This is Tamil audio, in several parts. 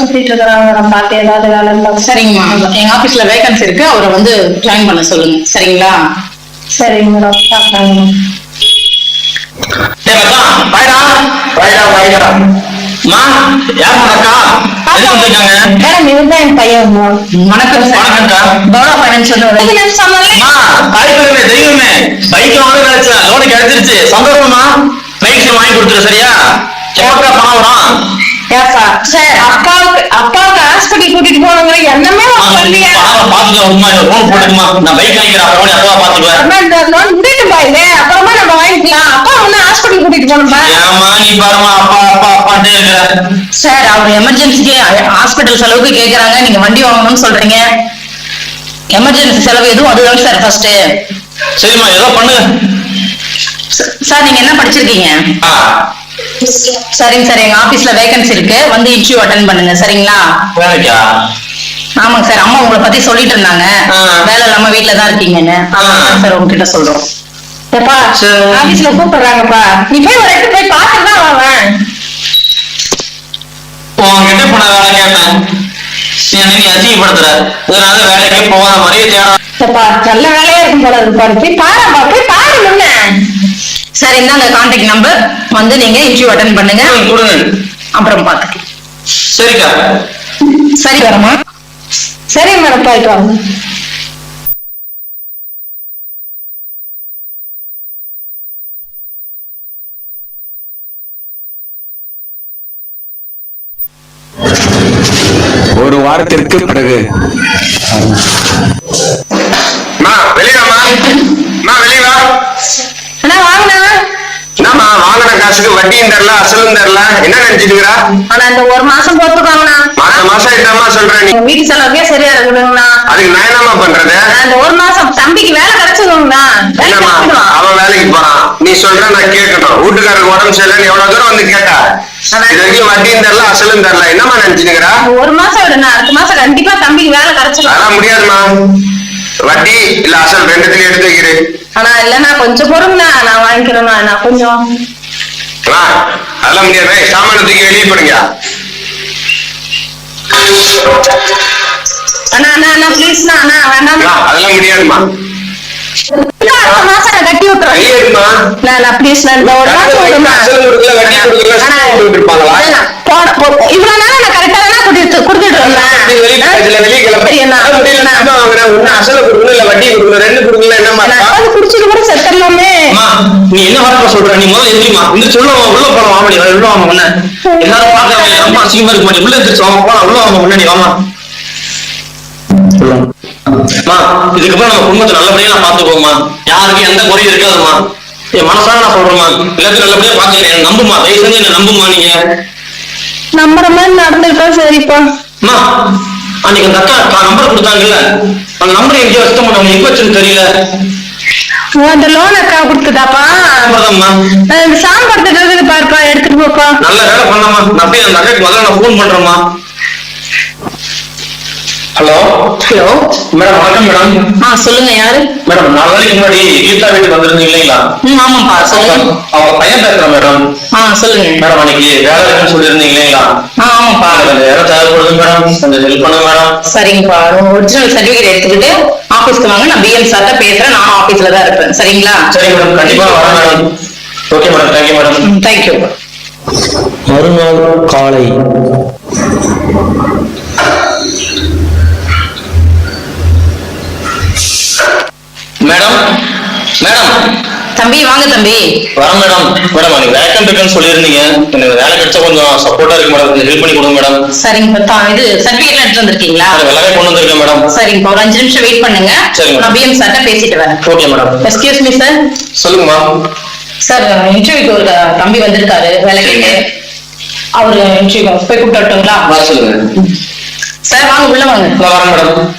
சுத்திட்டு இருக்கிறாங்க மேடம் பார்த்து ஏதாவது வேலை இருந்தா சரிங்கம்மா எங்க ஆபீஸ்ல வேகன்சி இருக்கு அவரை வந்து ஜாயின் பண்ண சொல்லுங்க சரிங்களா சரிங்க மேடம் பார்க்கறாங்க மேடம் டேய் மச்சான், வாடா. வாடா, வாடா. அம்மா, யாரும்மா அக்கா? எதுக்கு வந்திருக்காங்க? மேடம் இவர்தான் என் பையன் மேம் வணக்கம் சார் வணக்கம்க்கா. பரோடா ஃபைனான்ஸ் அம்மா, தாய் குலமே, தெய்வமே, பைக் வாங்க நினைச்சேன். லோனு கிடைச்சிருச்சு. சந்தோஷமா? பைக் வாங்கி கொடுத்துரு, சரியா? பணம் வரும்? அப்பாவுக்கு அப்பாவுக்கு ஹாஸ்பிட்டல் கூட்டிட்டு போனவங்க என்னமே அப்புறம் நம்ம வாங்கிக்கலாம். அப்பா வந்து ஹாஸ்பிட்டல் கூட்டிட்டு இருக்கிற. சார் அவர் எமர்ஜென்சிக்கு ஹாஸ்பிட்டல் செலவுக்கு கேக்குறாங்க. நீங்க வண்டி வாங்கணும்னு சொல்றீங்க. எமர்ஜென்சி செலவு எதுவும் அதுதான் சார் ஃபர்ஸ்ட் சரிம்மா, ஏதோ பண்ணு. சார் நீங்க என்ன படிச்சிருக்கீங்க? சரிங்க சார் எங்க ஆபீஸ்ல வேகன்சி இருக்கு. வந்து இன்டர்வியூ அட்டன் பண்ணுங்க. சரிங்களா? வேலைக்கா? ஆமாங்க சார். அம்மா உங்களை பத்தி சொல்லிட்டு இருந்தாங்க. வேலை இல்லாம வீட்ல தான் இருக்கீங்கன்னு. சார். உங்ககிட்ட சொல்றோம். ஏப்பா. ஆபீஸ்ல கூப்பிடுறாங்கப்பா. நீ போய் ஒரு இடத்துக்கு போய் பார்த்துட்டு தான் வாவேன் உன்கிட்ட இப்ப நான் வேலை கேட்டேன் என்னை நீ அசிங்கப்படுத்துற இதனால வேலைக்கே போகாத மாதிரியே நல்ல வேலையா இருக்கும் போல இருக்கு போய் பாருப்பா போய் சார் இந்தாங்க கான்டாக்ட் நம்பர் வந்து நீங்க இன்டர்வியூ அட்டன் பண்ணுங்க. கொடுங்க. அப்புறம் பாத்துக்கலாம். சரிக்கா. சரி வரமா சரி மேடம் போயிட்டு வாங்க. ஒரு வாரத்திற்கு பிறகு. காசுக்கு வட்டியும் தரல அசலும் தரல என்ன நினைச்சிட்டு இருக்கிறா ஆனா இந்த ஒரு மாசம் போட்டுக்கோங்கண்ணா மாசம் மாசம் என்னம்மா சொல்ற நீ? வீட்டு செலவுக்கே சரியா இருக்குதுங்கண்ணா. அதுக்கு நான் என்னம்மா பண்றது? இந்த ஒரு மாசம் தம்பிக்கு வேலை கிடைச்சதுங்கண்ணா. அவன் வேலைக்கு போறான். நீ சொல்ற நான் கேட்கணும் வீட்டுக்காரருக்கு உடம்பு சரியில்லைன்னு எவ்வளவு தூரம் வந்து கேட்டா? இது வரைக்கும் வட்டியும் தரல அசலும் தரல. என்னம்மா நினைச்சிட்டு இருக்கிறா இந்த ஒரு மாசம் விடுண்ணா. அடுத்த மாசம் கண்டிப்பா தம்பிக்கு வேலை கிடைச்சிடும். அதெல்லாம் முடியாதும்மா வட்டி இல்ல அசல் ரெண்டுத்துலயும் எடுத்து வைக்கிறேன். ஆனா இல்லண்ணா கொஞ்சம் பொறுங்கண்ணா. நான் வாங்கிக்கிறேண்ணா. நான் கொஞ்சம் வா அதெல்லாம் முடியாது சாமான தூக்கி வெளியே போடுங்க அதெல்லாம் நான் கட்டி விட்டுறேன் நீ அம்மா நீ என்ன வார்த்தை சொல்ற? நீ முதல்ல எந்திரிமா இந்த சொல்ல உள்ள போலாம் வாமடி உள்ள வாங்க முன்ன எல்லாரும் பாக்குறாங்க ரொம்ப அசிங்கமா இருக்க மாட்டேன் உள்ள எந்திரிச்சு வாங்க போலாம். உள்ள வாங்க முன்னாடி வாமா. அம்மா இதுக்கப்புறம் நம்ம குடும்பத்தை நல்லபடியா நான் பாத்துக்கோமா யாருக்கும் எந்த குறையும் இருக்காதும்மா. என் மனசார நான் சொல்றேம்மா. எல்லாத்தையும் நல்லபடியா பாத்துக்கிறேன் என்ன நம்புமா தயவு செஞ்சு என்ன நம்புமா நீங்க. நம்புற மாதிரி நடந்துக்கிட்டா சரிப்பா. அம்மா அன்னைக்கு அந்த அக்கா நம்பர் கொடுத்தாங்கல்ல. அந்த நம்பர் எங்கேயோ வச்சுட்டு மாட்டோம் எங்க வச்சுன்னு தெரியல. அந்த லோன் அக்கா கொடுத்ததாப்பா சாம்பார் திட்டத்துக்கு பாருப்பா எடுத்துட்டு போப்பா. நல்ல வேலை பண்ணாமா நான் அப்படியே அந்த அக்காக்கு முதல்ல நான் ஃபோன் பண்றேம்மா. ஹலோ? ஹலோ. மேடம் வணக்கம் மேடம். ஆ சொல்லுங்க யாரு? மேடம் நாலு நாளைக்கு முன்னாடி கீதா வீட்டுக்கு வந்திருந்தீங்க இல்லைங்களா? ம் ஆமாப்பா சொல்லுங்க. அவங்க பையன் பேசுறேன் மேடம். ஆ சொல்லுங்க. மேடம் அன்னைக்கு வேலை இருக்குன்னு சொல்லியிருந்தீங்க இல்லைங்களா? ஆ ஆமாப்பா. கொஞ்சம் நேரம் தேவைப்படுது மேடம். கொஞ்சம் ஹெல்ப் பண்ணுங்க மேடம். சரிங்கப்பா. ஒரிஜினல் சர்டிபிகேட் எடுத்துக்கிட்டு ஆபீஸ்க்கு வாங்க. நான் பிஎம் சார்ட்ட பேசுறேன். நானும் ஆபீஸ்ல தான் இருப்பேன். சரிங்களா? சரி மேடம். கண்டிப்பா வரேன் madam. Okay madam. Thank you madam. Thank you மறுநாள் காலை. Madam madam. தம்பி வாங்க தம்பி. வரேன் மேடம். மேடம் அன்னைக்கு வேக்கண்ட் இருக்குன்னு சொல்லியிருந்தீங்க. எனக்கு வேலை கிடைச்சா கொஞ்சம் சப்போர்ட்டா இருக்கு மேடம். கொஞ்சம் ஹெல்ப் பண்ணி கொடுங்க மேடம். சரிங்கப்பா தா- இது சர்டிபிகேட் எடுத்து வந்திருக்கீங்களா? எல்லாமே கொண்டு வந்திருக்கேன் மேடம். சரிங்கப்பா ஒரு அஞ்சு நிமிஷம் வெயிட் பண்ணுங்க. சரிங்க. நான் பிஎம் சார்ட்ட பேசிட்டு வரேன். Okay madam. Excuse me sir சொல்லுங்கம்மா சார் இன்டர்வியூக்கு ஒரு தம்பி வந்திருக்காரு வேலைக்கு அவரு இன்டர்வியூ போய் கூப்பிட்டுங்களா வர சொல்லுங்க. சார் வாங்க உள்ள வாங்க. வரேன் madam.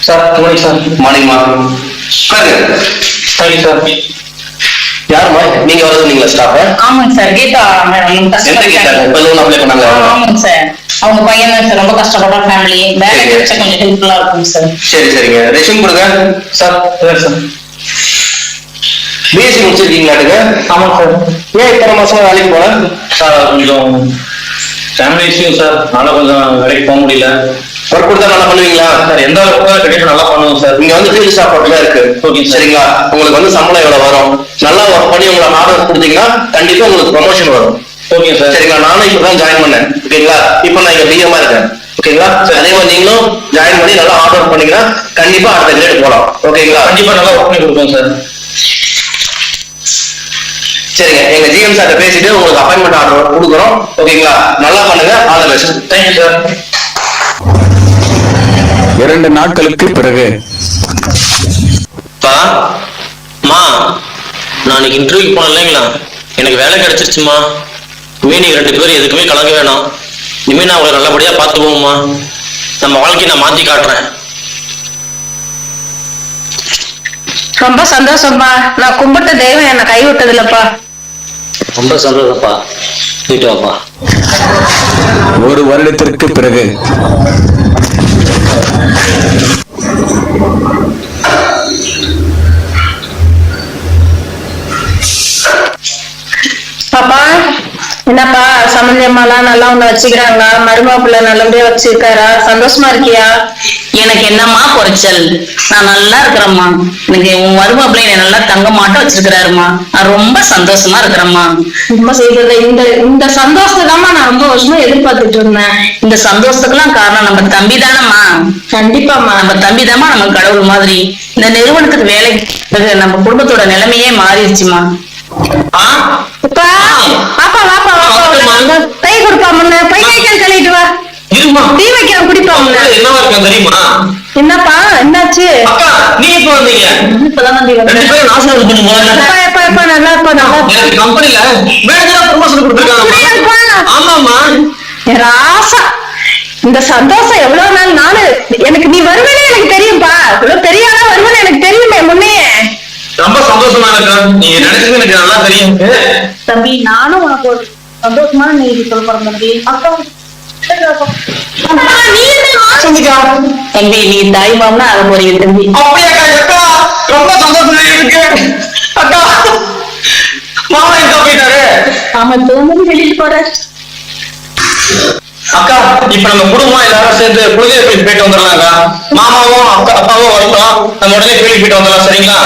Sir morning sir morning morning thank you sir யாரும்மா நீங்க வர சொன்னீங்களா ஸ்டாஃப் ஆமாங்க சார் கீதா மேடம் எந்த லோன் அப்ளை பண்ணாங்க ஆமாங்க சார் அவங்க பையன் தான் சார் ரொம்ப கஷ்டப்படுற ஃபேமிலி வேலை. கிடைச்சா கொஞ்சம் ஹெல்ப்ஃபுல்லா இருக்கும் சார் சரி சரிங்க. ரெஷ்யூம் கொடுங்க. சார் சார் பிஎஸ்சி முடிச்சிருக்கீங்களாட்டுங்க ஆமா சார் ஏன் இத்தனை மாசமா வேலைக்கு போல? சார் கொஞ்சம் ஃபேமிலி இஷ்யூ சார் அதனால கொஞ்சம் வேலைக்கு போக முடியல. ஒர்க் கொடுத்தா நல்லா பண்ணுவீங்களா? சார் எந்த ஒர்க் கண்டிப்பா நல்லா பண்ணுவோம் சார். இங்க வந்து ஃபீல்ட் ஒர்க் இருக்கு. Sir. சரிங்களா? உங்களுக்கு வந்து சம்பளம் எவ்வளவு வரும்? நல்லா ஒர்க் பண்ணி உங்களை ஆர்டர் கொடுத்தீங்கன்னா கண்டிப்பா உங்களுக்கு ப்ரொமோஷன் வரும். Okay sir. சரிங்களா? நானும் இப்பதான் ஜாயின் பண்ணேன். ஓகேங்களா? இப்போ நான் இங்க பிஎம்மா இருக்கேன். ஓகேங்களா? அதே மாதிரி நீங்களும் ஜாயின் பண்ணி நல்லா ஹார்ட் ஒர்க் பண்ணீங்கன்னா கண்டிப்பா அடுத்த கிரேட் போகலாம் ஓகேங்களா? கண்டிப்பா நல்லா ஒர்க் பண்ணி கொடுப்போம் சார். சரிங்க. எங்க ஜிஎம் சார்ட்ட பேசிட்டு உங்களுக்கு அப்பாயின்மெண்ட் ஆர்டர் கொடுக்குறோம். ஓகேங்களா? நல்லா பண்ணுங்க. All the best thank you sir இரண்டு நாட்களுக்கு பிறகு. பா மா நான் இன்னைக்கு இன்டர்வியூ போனேன் இல்லைங்களா? எனக்கு வேலை கிடைச்சிருச்சுமா? இனிமே நீங்க ரெண்டு பேரும் எதுக்குமே கலங்க வேணாம். இனிமே நான் உங்களை நல்லபடியா பார்த்துக்குவோம்மா நம்ம வாழ்க்கையை நான் மாத்தி காட்டுறேன். ரொம்ப சந்தோஷம்ப்பா. நான் கும்பிட்ட தெய்வம் என்னை கைவிட்டது இல்லப்பா ரொம்ப சந்தோஷப்பா போயிட்டு வாப்பா. ஒரு வருடத்திற்கு பிறகு. பாப்பா சம்பந்தியம்மாலாம் நல்லா உன்னை வச்சுக்கிறாங்களா? மருமாப்புள்ள நல்லபடியா வச்சிருக்காரா? சந்தோஷமா இருக்கியா? எனக்கு என்னம்மா குறைச்சல்? நான் நல்லா இருக்கிறேம்மா. எனக்கு உன் மருமப்பிள்ளை என்னை நல்லா தங்க மாட்டம் வச்சிருக்கிறாருமா நான் ரொம்ப சந்தோஷமா இருக்கிறேம்மா. ரொம்ப செய்தது இந்த இந்த சந்தோஷத்தை நான் ரொம்ப வருஷமா எதிர்பார்த்துட்டு இருந்தேன். இந்த சந்தோஷத்துக்கெல்லாம் காரணம் நம்ம தம்பி தானம்மா கண்டிப்பாம்மா. நம்ம தம்பி தாம்மா நம்ம கடவுள் மாதிரி. இந்த நிறுவனத்துக்கு வேலைக்கு பிறகு நம்ம குடும்பத்தோட நிலைமையே மாறிடுச்சுமா பாப்பா. கை கொடுப்பா முன்ன. பை கை கால் கழுவிட்டு வா. இருமா? டீ வைக்கிறேன் குடிப்பா முன்ன. என்னவா இருக்கேன் தெரியுமா? என்னப்பா? என்னாச்சு? அக்கா நீ எப்ப வந்தீங்க? இப்பதான் நம்பி ரெண்டு வந்தேன் பேரும் நாசம் பண்ணுங்க. எப்பா எப்பா எப்பா நல்லா இருப்பா நல்லா எனக்கு கம்பெனில மேனேஜரா ப்ரமோஷன்? கொடுத்துருக்காங்க ஆமாமா என் இந்த சந்தோஷம் எவ்வளவு நாள் நானு எனக்கு நீ வருவேனே எனக்கு தெரியும்பா. இவ்வளவு பெரிய ஆளா வருவேன்னு எனக்கு தெரியுமே முன்னே. ரொம்ப சந்தோஷமா இருக்கா? நீங்க நினைச்சது எனக்கு நல்லா தெரியும். தம்பி நானும் உனக்கு ஒரு சந்தோஷமான நீதி சொல்ல போறேன் தம்பி. என்ன தம்பி நீ தாய் மாமனா ஆக போறீங்க தம்பி. அக்கா ரொம்ப சந்தோஷமா இருக்கு. அக்கா மாமா எங்க போயிட்டாரு? ஆமா அக்கா இப்ப நம்ம குடும்பம் எல்லாரும் சேர்ந்து குலதெய்வ கோயில் போயிட்டு வந்துடலாம்க்கா மாமாவும் அக்கா அப்பாவும் வரட்டும். நம்ம உடனே கோயில் போயிட்டு வந்துடலாம் சரிங்களா?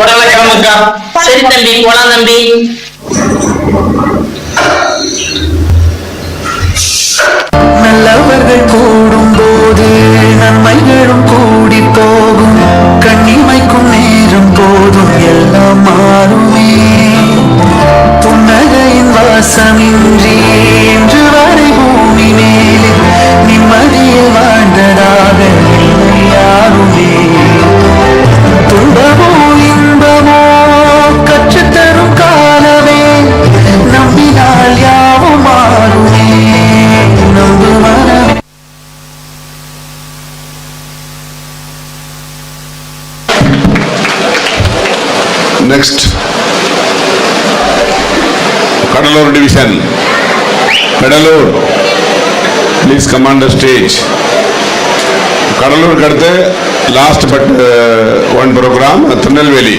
உடனே கிளம்புக்கா சரி தம்பி போலாம் தம்பி. நல்லவர்கள் கூடும் போது நன்மைகளும் கூடி போகும். கண்ணிமைக்கும் நேரம் போதும் எல்லாம் மாறுமே. புன்னகையின் வாசமின் next Cuddalore division Cuddalore please commander stage கடலூருக்கு அடுத்து last but one program Tirunelveli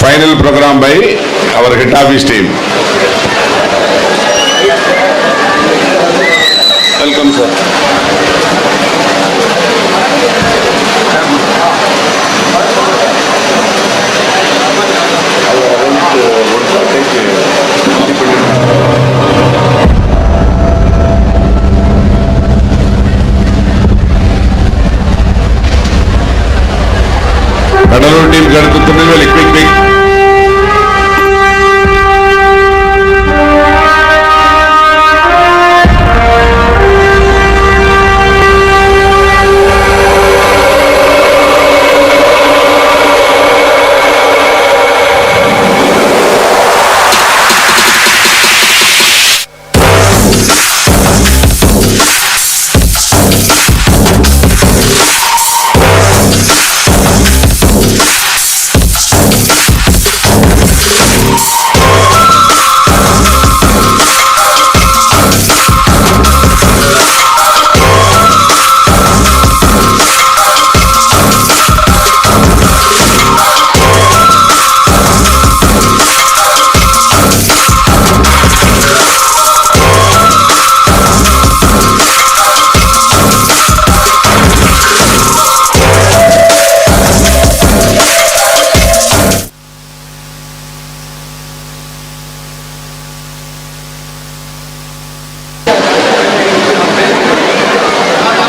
final program by our head office team